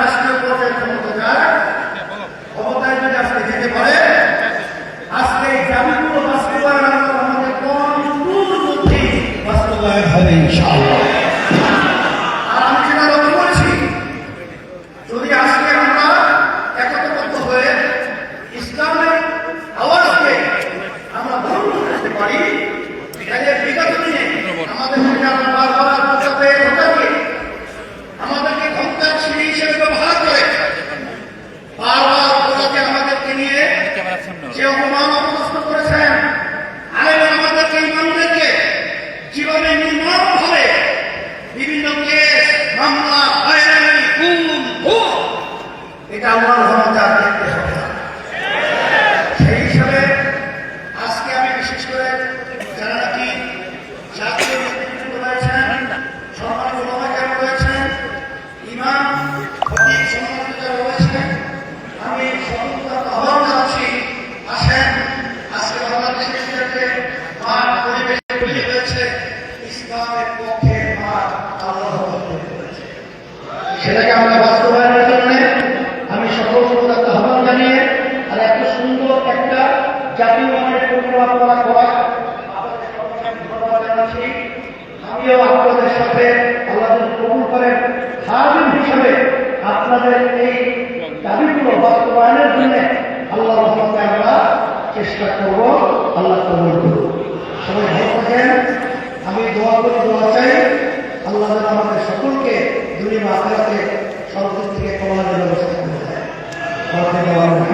রাষ্ট্রীয় পর্যায়ে ক্ষমতা যায় যদি আজকে যেতে পারে, আজকে এই দাবিগুলো বাস্তবায়ন আমাদের হবে ইনশাআল্লাহ। যে অপমান অপদস্থ করেছেন? আমাদের আমাদেরকে মানুষদেরকে জীবনে নির্মমভাবে বিভিন্ন কেস মামলা, হয়রানি এটা আমার সেটাকে আমরা বাস্তবায়নের জন্য আমি সকল শ্রোতাকে আহ্বান জানিয়ে আর এত সুন্দর একটা জাতীয় মানের আপনারা করা আমিও আপনাদের সাথে আল্লাহ কবুল করেন। হাজির হিসাবে আপনাদের এই দাবিগুলো বাস্তবায়নের জন্য আল্লাহ রহমতে আমরা চেষ্টা করব। আল্লাহ কবুল করব সবাই ভালো থাকেন। আমি দোয়া করি, দোয়া চাই। আল্লাহ থেকে বাঁচতে বাঁচতে সব দিক থেকে কমানোর ব্যবস্থা করতে হয়